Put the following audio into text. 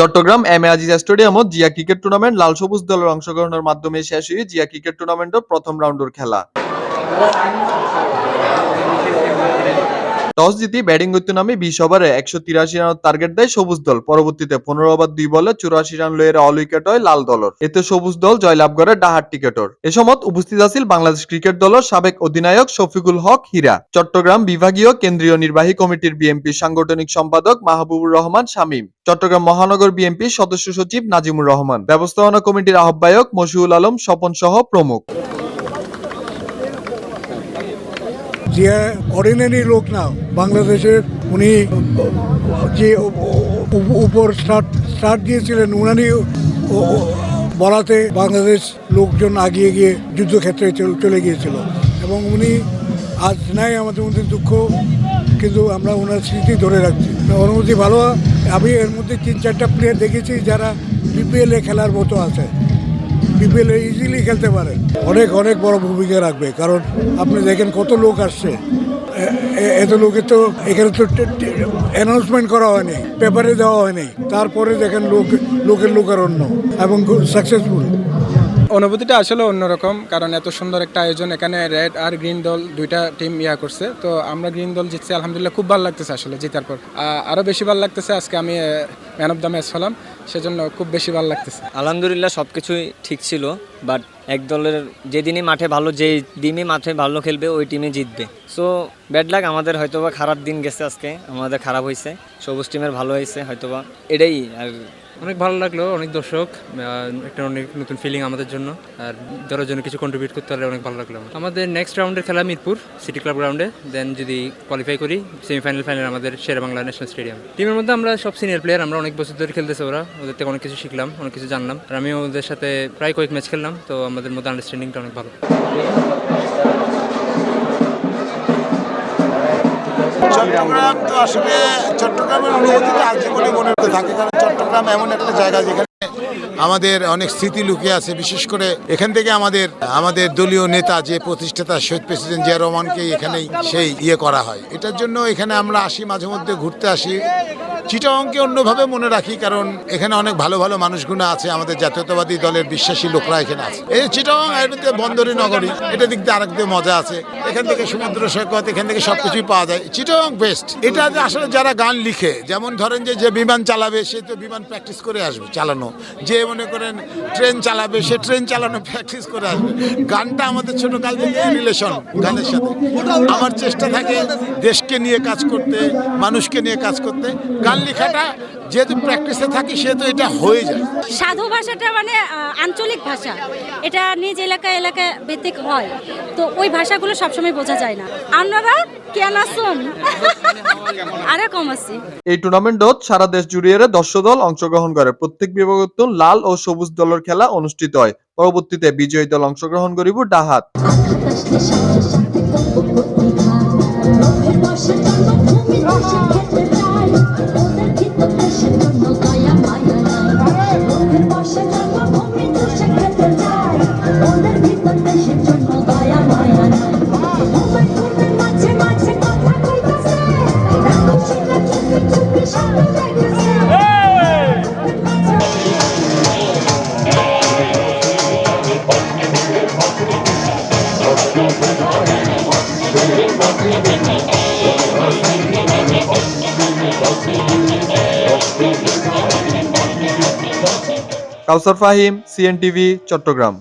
Chittagong M A Aziz স্টেডিয়ামত Zia cricket tournament লাল সবুজ দলের অংশগ্রহণের মাধ্যমে শেষ হয়ে জিয়া ক্রিকেট টুর্নামেন্টের প্রথম রাউন্ডের খেলা। টস জিতি ব্যাটিং করতে নামে বিশ ওভারে একশো তিরাশি রান টার্গেট দেয় সবুজ দল। পরবর্তীতে পনেরো ওভার দুই বলে চুরাশি রান লয়ে অল উইকেট হয় লাল দলের। এতে সবুজ দল জয়লাভ করে ডাহার টিকেটর এ সময় উপস্থিত আছিল বাংলাদেশ ক্রিকেট দলের সাবেক অধিনায়ক শফিকুল হক হীরা। চট্টগ্রাম বিভাগীয় কেন্দ্রীয় নির্বাহী কমিটির বিএনপি সাংগঠনিক সম্পাদক মাহবুবুর রহমান শামীম। চট্টগ্রাম মহানগর বিএনপির সদস্য সচিব নাজিমুর রহমান। ব্যবস্থাপনা কমিটির আহ্বায়ক মশিউল আলম স্বপন সহ প্রমুখ। জিয়া অর্ডিনারি লোক না, বাংলাদেশের উনি যে উপর স্টার্ট স্টার্ট দিয়েছিলেন ও- বলাতে বাংলাদেশ লোকজন আগিয়ে গিয়ে যুদ্ধক্ষেত্রে চলে গিয়েছিল। এবং উনি আজ নাই আমাদের মধ্যে দুঃখ, কিন্তু আমরা ওনার স্মৃতি ধরে রাখছি। অনুমতি ভালো, আমি এর মধ্যে তিন চারটা প্লেয়ার দেখেছি যারা বিপিএলে খেলার মতো আছে। বিপিএল ইজিলি খেলতে পারে। অনেক অনেক বড় ভূমিকা রাখবে। কারণ আপনি দেখেন কত লোক আসছে। এত লোকের তো এখানে তো অ্যানাউন্সমেন্ট করা হয়নি পেপারে দেওয়া হয়নি। তারপরে দেখেন লোক, লোকের লোকারণ্য এবং সাকসেসফুল অনুভূতিটা আসলে অন্যরকম, কারণ এত সুন্দর একটা আয়োজন এখানে রেড আর গ্রিন দল দুইটা টিম ইয়া করছে। তো আমরা গ্রিন দল জিতছি, আলহামদুলিল্লাহ খুব ভালো লাগতেছে আসলে জিতার পর। আরও বেশি ভালো লাগতেছে আজকে আমি ম্যান অফ দ্য ম্যাচ হলাম, সেজন্য খুব বেশি ভালো লাগতেছে। আলহামদুলিল্লাহ সব কিছুই ঠিক ছিল বাট এক দলের যেদিনই মাঠে ভালো যে টিমই মাঠে ভালো খেলবে, ওই টিমে জিতবে। সো ব্যাড লাগ আমাদের হয়তোবা খারাপ দিন গেছে আজকে, আমাদের খারাপ হয়েছে সবুজ টিমের ভালো হয়েছে হয়তোবা এটাই আর অনেক ভালো লাগল, অনেক দর্শক একটা অনেক নতুন ফিলিং আমাদের জন্য, আর দলের জন্য কিছু কন্ট্রিবিউট করতে পারলে অনেক ভালো লাগল আমাদের। নেক্সট রাউন্ডের খেলা মিরপুর সিটি ক্লাব গ্রাউন্ডে দেন যদি কোয়ালিফাই করি সেমিফাইনাল ফাইনাল আমাদের বাংলা ন্যাশনাল স্টেডিয়াম টিমের মধ্যে আমরা সব সিনিয়র প্লেয়ার আমরা অনেক বছর ধরে খেলতেছে ওরা, ওদের থেকে অনেক কিছু শিখলাম, অনেক কিছু জানলাম, আর আমিও ওদের সাথে প্রায় কয়েক ম্যাচ খেললাম, তো আমাদের মধ্যে আন্ডারস্ট্যান্ডিংটা অনেক ভালো। চট্টগ্রাম তো আসলে চট্টগ্রামের অনুভূতিটা আজীবনই মনে হতে থাকে, কারণ চট্টগ্রাম এমন একটা জায়গা যেখানে আমাদের অনেক স্মৃতি লুকিয়ে আছে, বিশেষ করে এখান থেকে আমাদের আমাদের দলীয় নেতা যে প্রতিষ্ঠাতা শহীদ প্রেসিডেন্ট জিয়া রহমানকে এখানেই সেই ইয়ে করা হয়। এটার জন্য এখানে আমরা আসি, মাঝে মধ্যে ঘুরতে আসি। চিটাংকে অন্যভাবে মনে রাখি, কারণ এখানে অনেক ভালো ভালো মানুষগুলো আছে, আমাদের জাতীয়তাবাদী দলের বিশ্বাসী লোকরা এখানে আছে। এই চিটাং মধ্যে বন্দরী নগরী, এটা দিক দিয়ে আরেক মজা আছে। এখান থেকে সমুদ্র সৈকত, এখান থেকে সবকিছুই পাওয়া যায়। চিটাং বেস্ট। এটা আসলে যারা গান লিখে, যেমন ধরেন যে যে বিমান চালাবে, সে তো বিমান প্র্যাকটিস করে আসবে চালানো। যে মনে করেন ট্রেন চালাবে সে ট্রেন চালানো প্র্যাকটিস করে আসবে। গানটা আমাদের ছোটকাল থেকে রিলেশন গানের সাথে। আমার চেষ্টা থাকে দেশকে নিয়ে কাজ করতে মানুষকে নিয়ে কাজ করতে। গান লেখাটা যেহেতু প্র্যাকটিসে থাকি সেহেতু এটা হয়ে যায়। সাধু ভাষাটা মানে আঞ্চলিক ভাষা। এটা নিজ এলাকা এলাকা ভিত্তিক হয়। তো ওই ভাষাগুলো সবসময় বোঝা যায় না। আপনারা কেন আসুন? আরে কম আছি। এই টুর্নামেন্টত সারা দেশ জুড়িয়ে দর্শক দল অংশগ্রহণ করে। প্রত্যেক বিভাগত লাল ও সবুজ দলের খেলা অনুষ্ঠিত হয়। পরবর্তীতে বিজয়ী দল অংশগ্রহণ করিব ডাহাত। কাউসার ফাহিম সিএনটিভি চট্টগ্রাম।